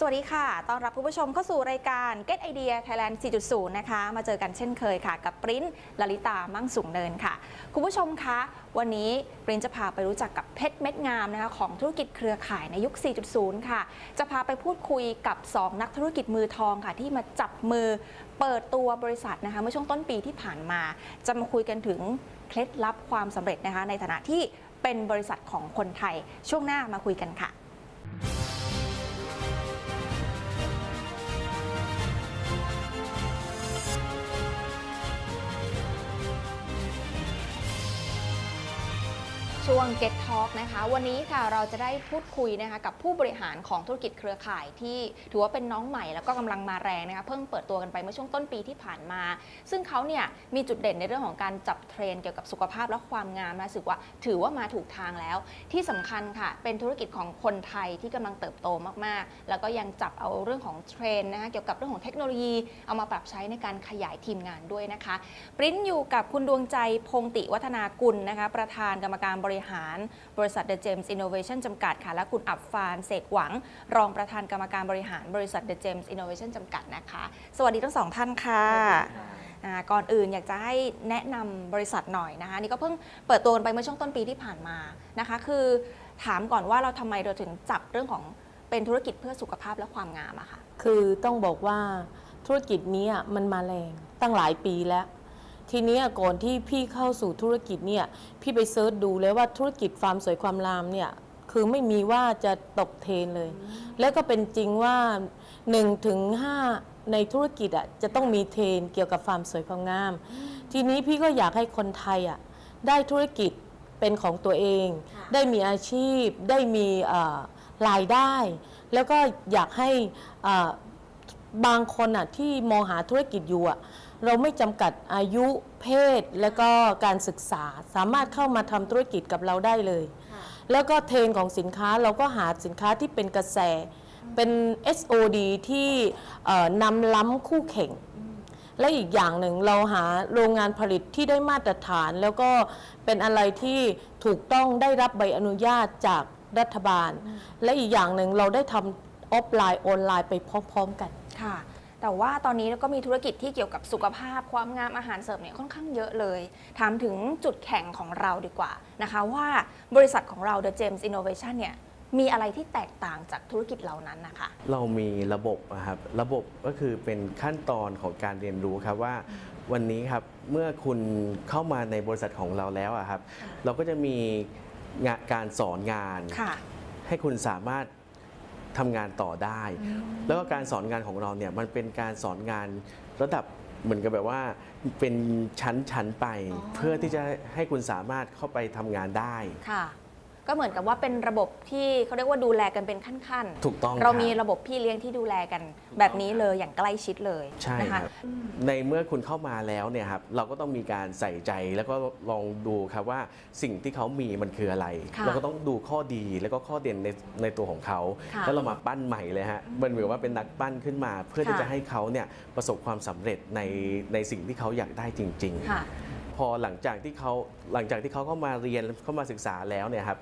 สวัสดีค่ะ ต้อนรับคุณผู้ชมเข้าสู่รายการ Get Idea Thailand 4.0 นะคะ มาเจอกันเช่นเคยค่ะ กับปริ้นลลิตา มั่งสูงเนินค่ะ คุณผู้ชมคะ วันนี้ปริ้นจะพาไปรู้จักกับเพชรเม็ดงามนะคะของธุรกิจเครือข่ายในยุค 4.0 ค่ะ จะพาไปพูดคุยกับ 2 นักธุรกิจมือทองค่ะ ที่มาจับมือเปิดตัวบริษัทนะคะเมื่อช่วงต้นปีที่ผ่านมา จะมาคุยกันถึงเคล็ดลับความสำเร็จนะคะ ในฐานะที่เป็นบริษัทของคนไทย ช่วงหน้ามาคุยกันค่ะ ช่วง Get Talk นะคะ วันนี้ค่ะเราจะได้พูดคุยนะคะกับผู้บริหารของธุรกิจเครือข่ายที่ถือว่าเป็นน้องใหม่แล้วก็กำลังมาแรงนะคะเพิ่งเปิดตัวกันไปเมื่อช่วงต้นปีที่ผ่านมา ซึ่งเขาเนี่ยมีจุดเด่นในเรื่องของการจับเทรนเกี่ยวกับสุขภาพและความงามนะสึกว่าถือว่ามาถูกทางแล้ว ที่สำคัญค่ะ เป็นธุรกิจของคนไทยที่กำลังเติบโตมากๆ แล้วก็ยังจับเอาเรื่องของเทรนนะคะเกี่ยวกับเรื่องของเทคโนโลยีเอามาปรับใช้ในการขยายทีมงานด้วยนะคะปริ้นอยู่กับคุณดวงใจพงติวัฒนากุลนะคะประธานกรรมการบริหารบริษัท The James Innovation จำกัดค่ะ และคุณอับฟานเสกหวัง รองประธานกรรมการบริหารบริษัท The James Innovation จำกัดนะคะ สวัสดีทั้งสองท่านค่ะอ่าก่อนอื่นอยากจะให้แนะนำบริษัทหน่อยนะคะนี่ก็เพิ่งเปิดตัวกันไปเมื่อช่วงต้นปีที่ผ่านมานะคะ คือถามก่อนว่าเราทำไมเราถึงจับเรื่องของเป็นธุรกิจเพื่อสุขภาพและความงามอะค่ะ คือต้องบอกว่าธุรกิจเนี้ยมันมาแรงตั้งหลายปีแล้ว ทีเนี้ยก่อนที่พี่เข้าสู่ธุรกิจเนี่ยพี่ไปเซิร์ชดูแล้วว่าธุรกิจฟาร์มสวยความงามเนี่ยคือไม่มีว่าจะตกเทรนเลย แล้วก็เป็นจริงว่า1ถึง5ในธุรกิจอะจะต้องมีเทรนเกี่ยวกับฟาร์มสวยความงาม ทีนี้พี่ก็อยากให้คนไทยอะได้ธุรกิจเป็นของตัวเองค่ะได้มีอาชีพได้มีเอ่อรายได้ แล้วก็อยากให้เอ่อบางคนอะที่มองหาธุรกิจอยู่อะ เราไม่จำกัดอายุเพศ แล้วก็การศึกษาสามารถเข้ามาทำธุรกิจกับเราได้เลย แล้วก็เทรนด์ของสินค้าเราก็หาสินค้าที่เป็นกระแส เป็น SOD ที่เอ่อนำล้ำคู่แข่ง และอีกอย่างหนึ่งเราหาโรงงานผลิตที่ได้มาตรฐาน แล้วก็เป็นอะไรที่ถูกต้องได้รับใบอนุญาตจากรัฐบาล และอีกอย่างหนึ่งเราได้ทำออฟไลน์ออนไลน์ไปพร้อมๆกันค่ะ แต่ว่าตอนนี้เราก็มีธุรกิจที่เกี่ยวกับสุขภาพความงามอาหารเสริมเนี่ยค่อนข้างเยอะเลย ถามถึงจุดแข็งของเราดีกว่านะคะว่าบริษัทของเรา The James Innovation เนี่ยมีอะไรที่แตกต่างจากธุรกิจเหล่านั้นนะคะ เรามีระบบอะครับระบบก็คือเป็นขั้นตอนของการเรียนรู้ครับว่าวันนี้ครับเมื่อคุณเข้ามาในบริษัทของเราแล้วอะครับ เราก็จะมีงานการสอนงานค่ะให้คุณสามารถ ทำงานต่อได้ แล้วก็การสอนงานของเราเนี่ยมันเป็นการสอนงานระดับเหมือนกับแบบว่าเป็นชั้นๆไปอ๋อเพื่อที่จะให้คุณสามารถเข้าไปทำงานได้ ค่ะ ก็เหมือนกับว่าเป็นระบบที่เขาเรียกว่าดูแลกันเป็นขั้นถูกต้องเราคบมีระบบพี่เลี้ยงที่ดูแลกัน แบบนี้เลยอย่างใกล้ชิดเลยใช่นะคคะรับในเมื่อคุณเข้ามาแล้วเนี่ยครับเราก็ต้องมีการใส่ใจแล้วก็ลองดูครับว่าสิ่งที่เขามีมันคืออะไร ค่ะเราก็ต้องดูข้อดีแล้วก็ข้อเด่นในในตัวของเขาค่ะแล้วเรามาปั้นใหม่เลยฮะมันเหมือนว่าเป็นนักปั้นขึ้นมา เพื่อที่ค่ะ จะให้เขาเนี่ยประสบความสำเร็จในในสิ่งที่เขาอยากได้จริง ๆ ค่ะ พอหลังจากที่เขาหลังจากที่เขาเข้ามาเรียนเข้ามาศึกษาแล้วเนี่ยครับ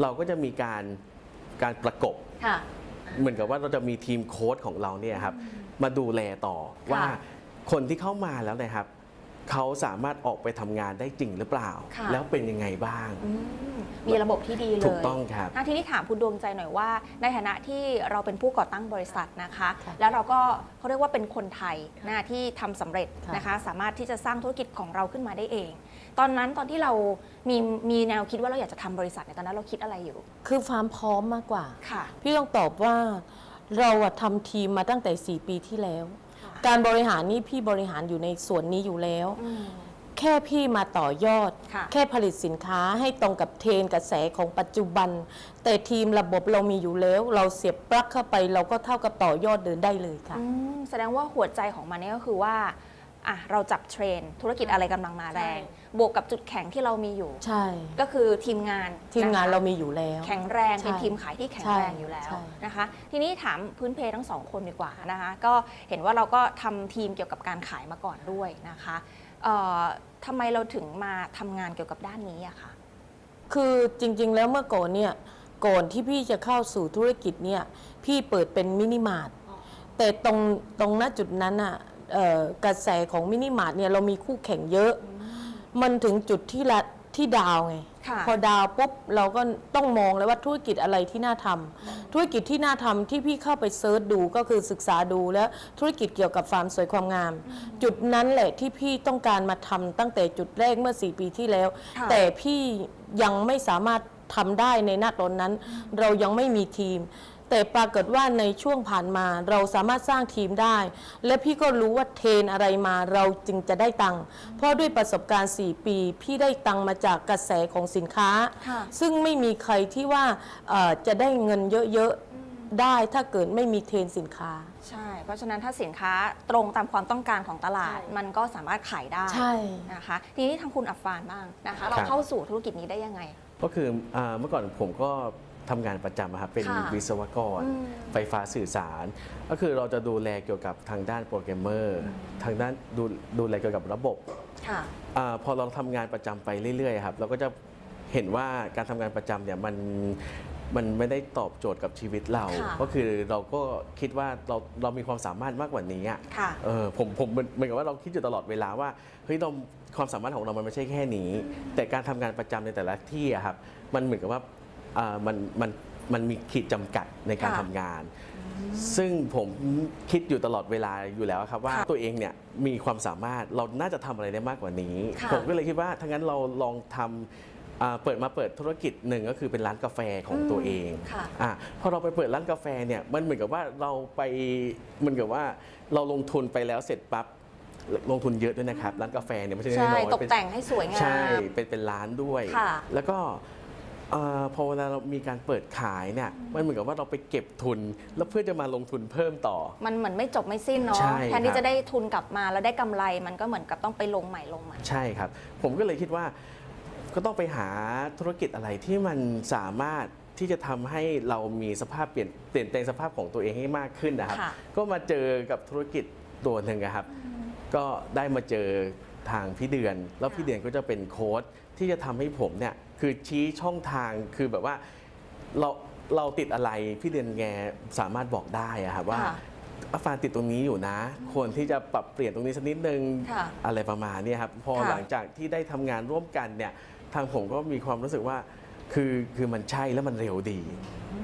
เราก็จะมีการการประกบค่ะเหมือนกับว่าเราจะมีทีมโค้ชของเราเนี่ยครับมาดูแลต่อว่าคนที่เข้ามาแล้วนะครับ เขาสามารถออกไปทำงานได้จริงหรือเปล่า ค่ะ แล้วเป็นยังไงบ้าง อืมมีระบบที่ดีเลยถูกต้องครับ อะทีนี้ถามคุณดวงใจหน่อยว่า ในฐานะที่เราเป็นผู้ก่อตั้งบริษัทนะคะ ค่ะแล้วเราก็เขาเรียกว่าเป็นคนไทยนะที่ทำสำเร็จค่ะ นะคะ สามารถที่จะสร้างธุรกิจของเราขึ้นมาได้เอง ตอนนั้นตอนที่เรามีมีแนวคิดว่าเราอยากจะทำบริษัทเนี่ยตอนนั้นเราคิดอะไรอยู่คือความพร้อมมากกว่า ค่ะ พี่ต้องตอบว่าเราอะทำทีมมาตั้งแต่ 4 ปีที่แล้วค่ะ การบริหารนี่พี่บริหารอยู่ในส่วนนี้อยู่แล้ว อืม แค่พี่มาต่อยอด ค่ะ แค่ผลิตสินค้าให้ตรงกับเทรนด์กระแสของปัจจุบัน แต่ทีมระบบเรามีอยู่แล้ว เราเสียบปลั๊กเข้าไปเราก็เท่ากับต่อยอดเดินได้เลยค่ะ อืมแสดงว่าหัวใจของมันเนี่ยก็คือว่า อะเราจับเทรนด์ธุรกิจอะไรกำลังมาแรง บวกกับจุดแข็งที่เรามีอยู่ ใช่ ก็คือทีมงานทีมงานะคะเราคะมีอยู่แล้ว แข็งแรงใช่เป็นทีมขายที่แข็งใช่แรงอยู่แล้วใช่ นะคะ ทีนี้ถามพื้นเพทั้งสองคนดีกว่านะคะ ก็เห็นว่าเราก็ทำทีมเกี่ยวกับการขายมาก่อนด้วยนะคะเอ่อทำไมเราถึงมาทำงานเกี่ยวกับด้านนี้อะคะคือจริงๆ แล้วเมื่อก่อนเนี่ยก่อนที่พี่จะเข้าสู่ธุรกิจเนี่ยพี่เปิดเป็นมินิมาร์ทแต่ตรงตรงณจุดนั้นอะเอ่อ กระแสของมินิมาร์ทเนี่ยเรามีคู่แข่งเยอะ มันถึงจุดที่ละที่ดาวไงค่ะพอดาวปุ๊บเราก็ต้องมองเลยว่าธุรกิจอะไรที่น่าทำธุรกิจที่น่าทำที่พี่เข้าไปเซิร์ชดูก็คือศึกษาดูแล้วธุรกิจเกี่ยวกับฟาร์มสวยความงาม จุดนั้นแหละที่พี่ต้องการมาทำตั้งแต่จุดแรกเมื่อ 4 ปีที่แล้วค่ะแต่พี่ยังไม่สามารถทำได้ในณตอนนั้น เรายังไม่มีทีม แต่ปรากฏว่าในช่วงผ่านมาเราสามารถสร้างทีมได้ และพี่ก็รู้ว่าเทรนอะไรมาเราจึงจะได้ตังค์เพราะด้วยประสบการณ์ 4 ปี พี่ได้ตังค์มาจากกระแสของสินค้า ค่ะซึ่งไม่มีใครที่ว่าเอ่อจะได้เงินเยอะๆได้ถ้าเกิดไม่มีเทรนสินค้า ใช่ เพราะฉะนั้นถ้าสินค้าตรงตามความต้องการของตลาด ใช่ มันก็สามารถขายได้ใช่นะคะ ทีนี้ทางคุณอัฟฟานบ้างนะคะ เราครับ เข้าสู่ธุรกิจนี้ได้ยังไง ก็คืออาเมื่อก่อนผมก็ ทำงานประจำอะครับเป็นค่ะวิศวกร อืมไฟฟ้าสื่อสาร ก็คือเราจะดูแลเกี่ยวกับทางด้านโปรแกรมเมอร์ทางด้านดูดูแลเกี่ยวกับระบบ ค่ะ อาพอเราทำงานประจำไปเรื่อยๆครับเราก็จะเห็นว่าการทำงานประจำเนี่ยมันมันไม่ได้ตอบโจทย์กับชีวิตเรา ค่ะ ก็คือเราก็คิดว่าเราเรามีความสามารถมากกว่านี้อะค่ะ เออผมผมเหมือนเหมือนกับว่าเราคิดอยู่ตลอดเวลาว่าเฮ้ยเราความสามารถของเรามันไม่ใช่แค่นี้ แต่การทำงานประจำในแต่ละที่อะครับมันเหมือนกับว่า อ่ามันมันมันมีขีดจำกัดในการค่ะทำงาน ซึ่งผมคิดอยู่ตลอดเวลาอยู่แล้วครับว่าค่ะตัวเองเนี่ยมีความสามารถเราน่าจะทำอะไรได้มากกว่านี้ ค่ะ ผมก็เลยคิดว่าถ้างั้นเราลองทำอ่าเปิดมาเปิดธุรกิจหนึ่งก็คือเป็นร้านกาแฟของตัวเอง ค่ะ อะพอเราไปเปิดร้านกาแฟเนี่ยมันเหมือนกับว่าเราไปเหมือนกับว่าเราลงทุนไปแล้วเสร็จปั๊บลงทุนเยอะด้วยนะครับ ร้านกาแฟเนี่ยไม่ใช่ใช่น้อยๆตกเป็นแต่งให้สวยงามใช่เป็นเป็นร้านด้วย ค่ะ แล้วก็ เอ่อพอเวลาเรามีการเปิดขายเนี่ยมันเหมือนกับว่าเราไปเก็บทุน แล้วเพื่อจะมาลงทุนเพิ่มต่อ มันเหมือนไม่จบไม่สิ้นเนาะใช่แทนที่ครับจะได้ทุนกลับมาแล้วได้กำไรมันก็เหมือนกับต้องไปลงใหม่ลงใหม่ ใช่ครับ ผมก็เลยคิดว่าก็ต้องไปหาธุรกิจอะไรที่มันสามารถที่จะทำให้เรามีสภาพเปลี่ยนเปลี่ยนแปลงสภาพของตัวเองให้มากขึ้นนะครับ ค่ะ ก็มาเจอกับธุรกิจตัวหนึ่งอะครับ ก็ได้มาเจอทางพี่เดือน แล้วพี่เดือนก็จะเป็นโค้ด ที่จะทำให้ผมเนี่ยคือชี้ช่องทางคือแบบว่าเราเราติดอะไรพี่เดือนแกสามารถบอกได้อะครับว่าค่ะอาฟานติดตรงนี้อยู่นะ ควรที่จะปรับเปลี่ยนตรงนี้สักนิดนึงค่ะอะไรประมาณเนี้ครับ พอค่ะหลังจากที่ได้ทำงานร่วมกันเนี่ยทางผมก็มีความรู้สึกว่าคือคือมันใช่แล้วมันเร็วดี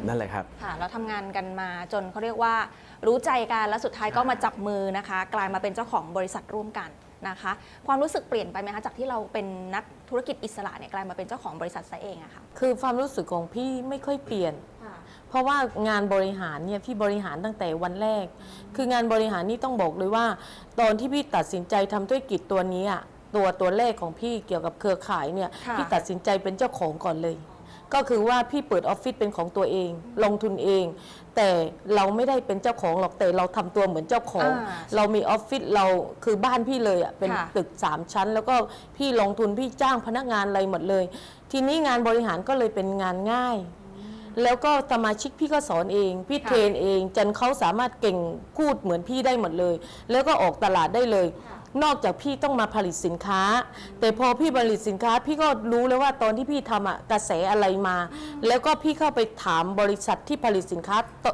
นั่นแหละครับค่ะเราทำงานกันมาจนเขาเรียกว่ารู้ใจกันแล้วสุดท้ายก็มาจับมือนะคะ กลายมาเป็นเจ้าของบริษัทร่วมกัน นะคะ ความรู้สึกเปลี่ยนไปไหมคะจากที่เราเป็นนักธุรกิจอิสระเนี่ยกลายมาเป็นเจ้าของบริษัทซะเองอะค่ะคือความรู้สึกของพี่ไม่ค่อยเปลี่ยน เพราะว่างานบริหารเนี่ยพี่บริหารตั้งแต่วันแรก คืองานบริหารนี่ต้องบอกเลยว่า ตอนที่พี่ตัดสินใจทำธุรกิจตัวนี้อะตัวตัวแรกของพี่เกี่ยวกับเครือข่ายเนี่ยค่ะ พี่ตัดสินใจเป็นเจ้าของก่อนเลย ก็คือว่าพี่เปิดออฟฟิศเป็นของตัวเอง ลงทุนเอง แต่เราไม่ได้เป็นเจ้าของหรอกแต่เราทำตัวเหมือนเจ้าของอ่าเรามีออฟฟิศเราคือบ้านพี่เลยอะเป็นค่ะตึก3ชั้น แล้วก็พี่ลงทุนพี่จ้างพนักงานอะไรหมดเลย ทีนี้งานบริหารก็เลยเป็นงานง่าย แล้วก็สมาชิกพี่ก็สอนเอง พี่ค่ะเทรนเอง จนเขาสามารถเก่งพูดเหมือนพี่ได้หมดเลย แล้วก็ออกตลาดได้เลย นอกจากพี่ต้องมาผลิตสินค้า แต่พอพี่ผลิตสินค้า พี่ก็รู้แล้วว่าตอนที่พี่ทำอะกระแสอะไรมา แล้วก็พี่เข้าไปถามบริษัทที่ผลิตสินค้าต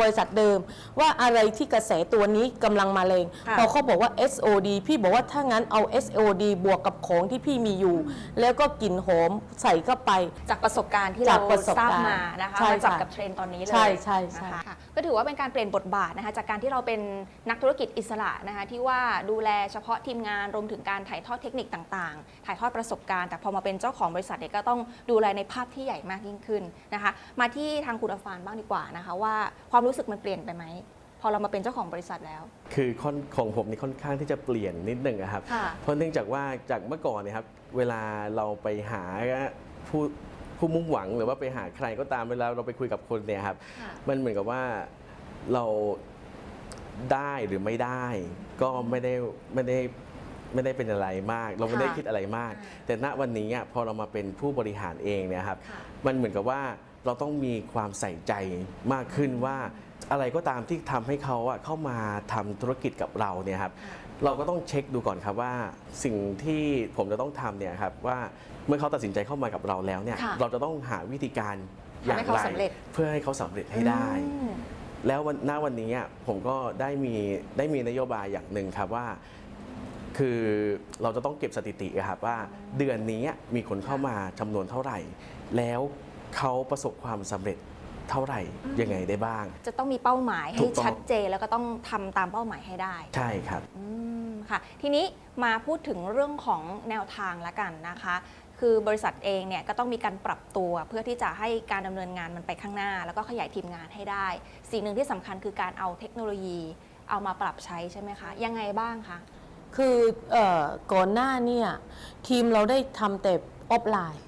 บริษัทเดิม ว่าอะไรที่กระแสตัวนี้กำลังมาแรงค่ะพอเขาบอกว่า SOD พี่บอกว่าถ้างั้นเอา SOD บวกกับของที่พี่มีอยู่ แล้วก็กลิ่นหอมใส่เข้าไป จากประสบการณ์ที่จาเรากประสบทราบการณ์มานะคะใช่มาจับค่ะกับเทรนด์ตอนนี้เลยใช่ใช่ใช่ นะคะค่ะก็ถือว่าเป็นการเปลี่ยนบทบาทนะคะจากการที่เราเป็นนักธุรกิจอิสระนะคะที่ว่าดูแลเฉพาะทีมงานรวมถึงการถ่ายทอดเทคนิคต่างๆ ถ่ายทอดประสบการณ์ แต่พอมาเป็นเจ้าของบริษัทเนี่ยก็ต้องดูแลในภาพที่ใหญ่มากยิ่งขึ้นนะคะ มาที่ทางคุณอฟานบ้างดีกว่านะคะว่าความรู้สึกมันเปลี่ยนไปไหมพอเรามาเป็นเจ้าของบริษัทแล้ว คือค่อนของผมนี่ค่อนข้างที่จะเปลี่ยนนิดหนึ่งอะครับ ค่ะ เพราะเนื่องจากว่าจากเมื่อก่อนเนี่ยครับเวลาเราไปหาผู้ผู้มุ่งหวังหรือว่าไปหาใครก็ตามเวลาเราไปคุยกับคนเนี่ยครับค่ะ มันเหมือนกับว่าเราได้หรือไม่ได้ ก็ไม่ได้ไม่ได้ไม่ได้เป็นอะไรมาก เราไม่ได้ค่ะคิดอะไรมากอ่าแต่ณวันนี้อะพอเรามาเป็นผู้บริหารเองเนี่ยครับ ค่ะ มันเหมือนกับว่า เราต้องมีความใส่ใจมากขึ้นว่าอะไรก็ตามที่ทำให้เขาอะเข้ามาทำธุรกิจกับเราเนี่ยครับเราก็ต้องเช็คดูก่อนครับว่าสิ่งที่ผมจะต้องทำเนี่ยครับว่าเมื่อเขาตัดสินใจเข้ามากับเราแล้วเนี่ยค่ะเราจะต้องหาวิธีการอย่างทำให้เขาไรสำเร็จเพื่อให้เขาสำเร็จให้ได้อืมแล้ววันหน้าวันนี้อะผมก็ได้มีได้มีนโยบายอย่างหนึ่งครับว่า คือเราจะต้องเก็บสถิติอะครับว่าเดือนนี้มีคนเข้ามาจำนวนเท่าไหร่ แล้ว เขาประสบความสำเร็จเท่าไหร่ยังไงได้บ้าง จะต้องมีเป้าหมายถูให้กต้อง ชัดเจนแล้วก็ต้องทำตามเป้าหมายให้ได้ใช่ครับ อืมค่ะ ทีนี้มาพูดถึงเรื่องของแนวทางละกันนะคะ คือบริษัทเองเนี่ยก็ต้องมีการปรับตัวเพื่อที่จะให้การดำเนินงานมันไปข้างหน้า แล้วก็ขยายทีมงานให้ได้ สิ่งหนึ่งที่สำคัญคือการเอาเทคโนโลยีเอามาปรับใช้ใช่ไหมคะ ยังไงบ้างคะ คือเออก่อนหน้าเนี่ยทีมเราได้ทำแต่ออฟไลน์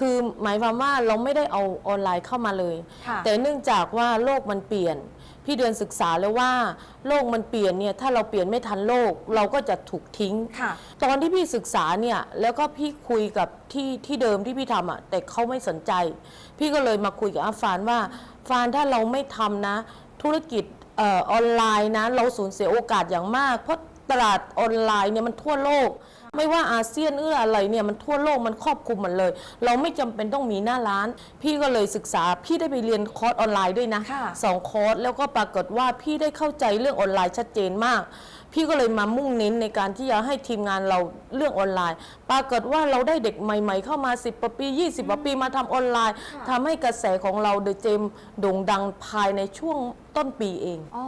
คือหมายความว่าเราไม่ได้เอาออนไลน์เข้ามาเลย ค่ะ แต่เนื่องจากว่าโลกมันเปลี่ยน พี่เดือนศึกษาแล้วว่าโลกมันเปลี่ยนเนี่ยถ้าเราเปลี่ยนไม่ทันโลกเราก็จะถูกทิ้ง ค่ะ ตอนที่พี่ศึกษาเนี่ยแล้วก็พี่คุยกับที่ที่เดิมที่พี่ทำอะแต่เขาไม่สนใจ พี่ก็เลยมาคุยกับอาฟานว่าฟานถ้าเราไม่ทำนะ ธุรกิจเออออนไลน์นะ เราสูญเสียโอกาสอย่างมาก เพราะตลาดออนไลน์เนี่ยมันทั่วโลก ไม่ว่าอาเซียนเอื้ออะไรเนี่ยมันทั่วโลกมันครอบคลุมหมดเลย เราไม่จำเป็นต้องมีหน้าร้าน พี่ก็เลยศึกษาพี่ได้ไปเรียนคอร์สออนไลน์ด้วยนะค่ะสองคอร์สแล้วก็ปรากฏว่าพี่ได้เข้าใจเรื่องออนไลน์ชัดเจนมาก พี่ก็เลยมามุ่งเน้นในการที่จะให้ทีมงานเราเรื่องออนไลน์ ปรากฏว่าเราได้เด็กใหม่ ๆ เข้ามา 10กว่าปี 20กว่าปีมาทำออนไลน์ทำให้กระแสของเราเดอะเจมโด่งดังภายในช่วงต้นปีเองอ๋อ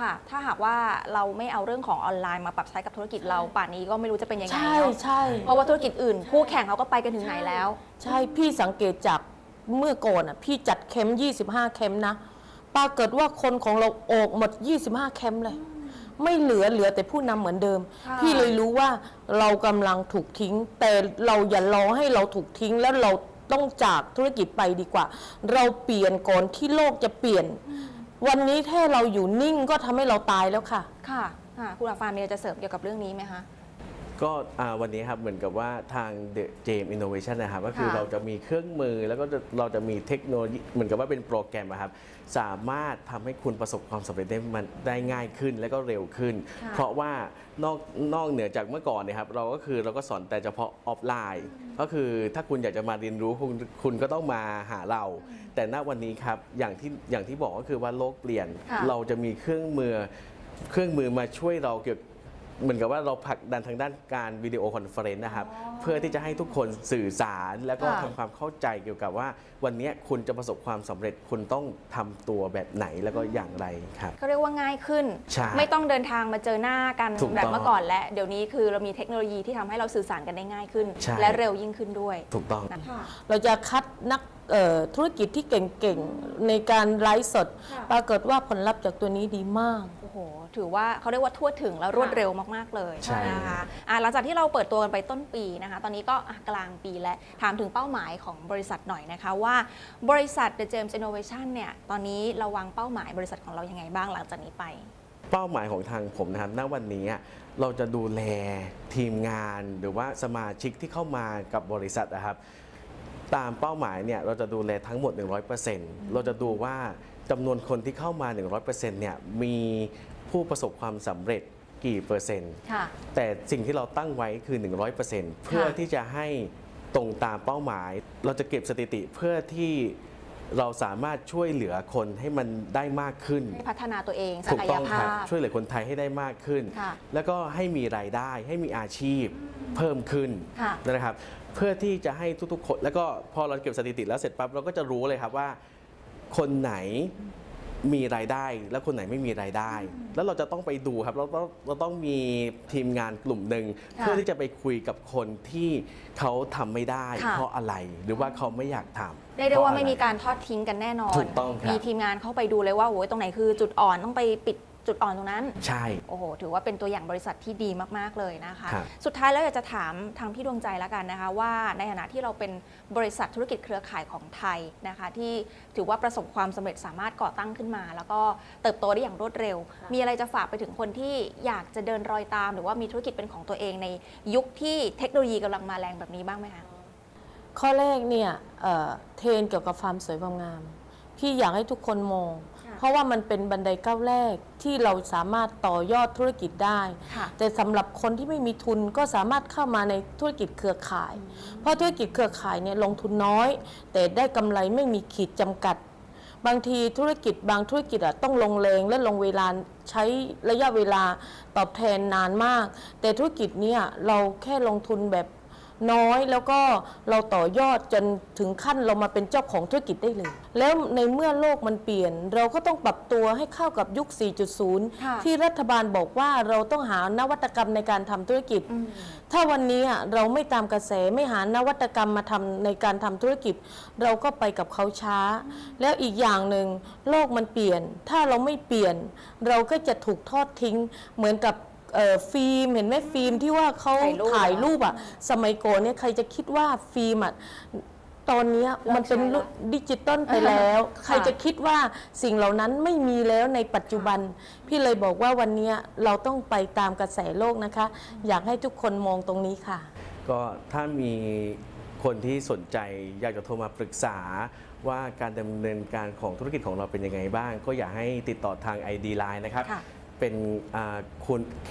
ค่ะ ถ้าหากว่าเราไม่เอาเรื่องของออนไลน์มาปรับใช้กับธุรกิจเราป่านนี้ก็ไม่รู้จะเป็นยังไงใช่เนาะใช่เพราะว่าธุรกิจอื่นคู่แข่งเขาก็ไปกันถึงไหนแล้ว ใช่พี่สังเกตจากเมื่อก่อนอะพี่จัดแคมป์25แคมป์นะ ปรากฏว่าคนของเราออกหมด 25แคมป์เลย ไม่เหลือเหลือแต่ผู้นำเหมือนเดิม ค่ะ พี่เลยรู้ว่าเรากำลังถูกทิ้ง แต่เราอย่ารอให้เราถูกทิ้งแล้วเราต้องจากธุรกิจไปดีกว่า เราเปลี่ยนก่อนที่โลกจะเปลี่ยน วันนี้แค่เราอยู่นิ่งก็ทำให้เราตายแล้วค่ะ ค่ะค่ะคุณอาฟานมีอะไรจะเสริมเกี่ยวกับเรื่องนี้ไหมคะ ก็อ่าวันนี้ครับเหมือนกับว่าทาง The Jam Innovation นะครับก็คือค่ะเราจะมีเครื่องมือแล้วก็จะเราจะมีเทคโนโลยีเหมือนกับว่าเป็นโปรแกรมอะครับสามารถทำให้คุณประสบความสำเร็จได้มันได้ง่ายขึ้นและก็เร็วขึ้น ค่ะเพราะว่านอกนอกเหนือจากเมื่อก่อนเนยครับเราก็คือเราก็สอนแต่เฉพาะออฟไลน์ ก็คือถ้าคุณอยากจะมาเรียนรู้คุณคุณก็ต้องมาหาเรา แต่ณวันนี้ครับอย่างที่อย่างที่บอกก็คือว่าโลกเปลี่ยนค่ะเราจะมีเครื่องมือเครื่องมือมาช่วยเราเกี่ยวเหมือนกับว่าเราผลักดันทางด้านการวิดีโอคอนเฟอเรนซ์นะครับ เพื่อที่จะให้ทุกคนสื่อสารแล้วก็ค่ะทำความเข้าใจเกี่ยวกับว่า วันนี้คุณจะประสบความสำเร็จคุณต้องทำตัวแบบไหนแล้วก็อย่างไรครับเขาเรียกว่าง่ายขึ้นใช่ไม่ต้องเดินทางมาเจอหน้ากันถูกต้องแบบเมื่อก่อนและ เดี๋ยวนี้คือเรามีเทคโนโลยีที่ทำให้เราสื่อสารกันได้ง่ายขึ้นใช่และเร็วยิ่งขึ้นด้วย ถูกต้องนะคะเราจะคัดนัก เอ่อธุรกิจที่เก่งๆ ในการไลฟ์สด ค่ะ ปรากฏว่าผลลัพธ์จากตัวนี้ดีมาก โอ้โห ถือว่าเขาเรียกว่าทั่วถึงและรวดเร็วมาก ๆ เลยใช่ นะคะอะหลังจากที่เราเปิดตัวกันไปต้นปีนะคะ ตอนนี้ก็อะกลางปีและถามถึงเป้าหมายของบริษัทหน่อยนะคะว่าบริษัท The James Innovation เนี่ย ตอนนี้เราวางเป้าหมายบริษัทของเรายังไงบ้างหลังจากนี้ไป เป้าหมายของทางผมนะครับ ณ วันนี้เราจะดูแลทีมงานหรือว่าสมาชิกที่เข้ามากับบริษัทนะครับ ตามเป้าหมายเนี่ยเราจะดูแลทั้งหมด 100%เราจะดูว่าจำนวนคนที่เข้ามา 100%เนี่ยมีผู้ประสบความสำเร็จกี่เปอร์เซ็นต์ ค่ะ แต่สิ่งที่เราตั้งไว้คือ 100%เพื่อที่จะให้ตรงตามเป้าหมาย เราจะเก็บสถิติเพื่อที่เราสามารถช่วยเหลือคนให้มันได้มากขึ้น ให้พัฒนาตัวเองศัถูกกต้ยองคภารับพ ช่วยเหลือคนไทยให้ได้มากขึ้น ค่ะแล้วก็ให้มีรายได้ให้มีอาชีพเพิ่มขึ้นค่ะ นะครับ เพื่อที่จะให้ทุกๆคน แล้วก็พอเราเก็บสถิติแล้วเสร็จปั๊บเราก็จะรู้เลยครับว่า คนไหนมีรายได้ และคนไหนไม่มีรายได้ แล้วเราจะต้องไปดูครับเราต้องเราต้องมีทีมงานกลุ่มหนึ่งค่ะเพื่อที่จะไปคุยกับคนที่เขาทำไม่ได้ ค่ะ เพราะอะไรหรือว่าเขาไม่อยากทำเรียกได้ว่าไม่เพะอะมีการทอดทิ้งกันแน่นอน ถูกต้องครับมีทีมงานเข้าไปดูเลยว่าโอ้ยตรงไหนคือจุดอ่อนต้องไปปิด จุดอ่อนตรงนั้น ใช่ โอ้โห ถือว่าเป็นตัวอย่างบริษัทที่ดีมาก ๆ เลยนะคะ ครับ สุดท้ายแล้วอยากจะถามทางพี่ดวงใจแล้วกันนะคะ ว่าในฐานะที่เราเป็นบริษัทธุรกิจเครือข่ายของไทยนะคะ ที่ถือว่าประสบความสำเร็จสามารถก่อตั้งขึ้นมา แล้วก็เติบโตได้อย่างรวดเร็ว มีอะไรจะฝากไปถึงคนที่อยากจะเดินรอยตาม หรือว่ามีธุรกิจเป็นของตัวเองในยุคที่เทคโนโลยีกำลังมาแรงแบบนี้บ้างไหมคะ ข้อแรกเนี่ยเอ่อเทรนเกี่ยวกับความสวยความงาม พี่อยากให้ทุกคนมองค่ะ เพราะว่ามันเป็นบันไดก้าวแรกที่เราสามารถต่อยอดธุรกิจได้ค่ะแต่สำหรับคนที่ไม่มีทุนก็สามารถเข้ามาในธุรกิจเครือข่าย เพราะธุรกิจเครือข่ายเนี่ยลงทุนน้อย แต่ได้กำไรไม่มีขีดจำกัด บางทีธุรกิจบางธุรกิจอะต้องลงแรงและลงเวลาใช้ระยะเวลาตอบแทนนานมาก แต่ธุรกิจเนี่ยเราแค่ลงทุนแบบ น้อยแล้วก็เราต่อยอดจนถึงขั้นเรามาเป็นเจ้าของธุรกิจได้เลย แล้วในเมื่อโลกมันเปลี่ยน เราก็ต้องปรับตัวให้เข้ากับยุคค่ะ4.0 ที่รัฐบาลบอกว่าเราต้องหานวัตกรรมในการทำธุรกิจอืมถ้าวันนี้อะเราไม่ตามกระแสไม่หานวัตกรรมมาทำในการทำธุรกิจ เราก็ไปกับเขาช้า แล้วอีกอย่างหนึ่งโลกมันเปลี่ยน ถ้าเราไม่เปลี่ยน เราก็จะถูกทอดทิ้งเหมือนกับ เอ่อฟิล์มเห็นไหมฟิล์มที่ว่าเขาถ่ายรูปถ่ายรูปอะสมัยก่อนเนี่ยใครจะคิดว่าฟิล์มอะตอนเนี้ยเลิกมันเป็นใช้ละรูปดิจิตอลไปแล้วค่ะใครจะคิดว่าสิ่งเหล่านั้นไม่มีแล้วในปัจจุบัน พี่เลยบอกว่าวันเนี้ยเราต้องไปตามกระแสโลกนะคะ อยากให้ทุกคนมองตรงนี้ค่ะ ก็ถ้ามีคนที่สนใจอยากจะโทรมาปรึกษาว่าการดำเนินการของธุรกิจของเราเป็นยังไงบ้าง ก็อยากให้ติดต่อทาง ID Line นะครับค่ะ เป็นอ่าคุณ K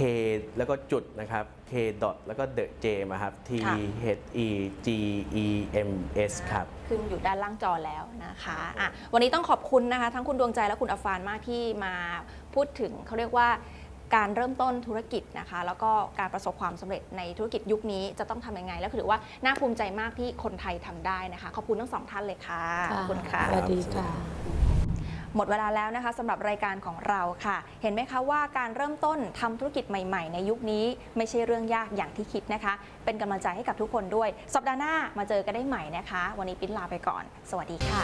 แล้วก็จุดนะครับ K ดอทแล้วก็ The J อะครับ T ค่ะ H E G E M S ครับ ขึ้นอยู่ด้านล่างจอแล้วนะคะอะวันนี้ต้องขอบคุณนะคะ ทั้งคุณดวงใจและคุณอฟานมากที่มาพูดถึงเขาเรียกว่าการเริ่มต้นธุรกิจนะคะ แล้วก็การประสบความสำเร็จในธุรกิจยุคนี้จะต้องทำยังไง แล้วถือว่าน่าภูมิใจมากที่คนไทยทำได้นะคะ ขอบคุณทั้งสองท่านเลยค่ะขอบคุณค่ะ สวัสดีค่ะ หมดเวลาแล้วนะคะสำหรับรายการของเราค่ะ เห็นไหมคะว่าการเริ่มต้นทำธุรกิจใหม่ๆ ในยุคนี้ไม่ใช่เรื่องยากอย่างที่คิดนะคะ เป็นกำลังใจให้กับทุกคนด้วย สัปดาห์หน้ามาเจอกันได้ใหม่นะคะ วันนี้ปิ้นลาไปก่อน สวัสดีค่ะ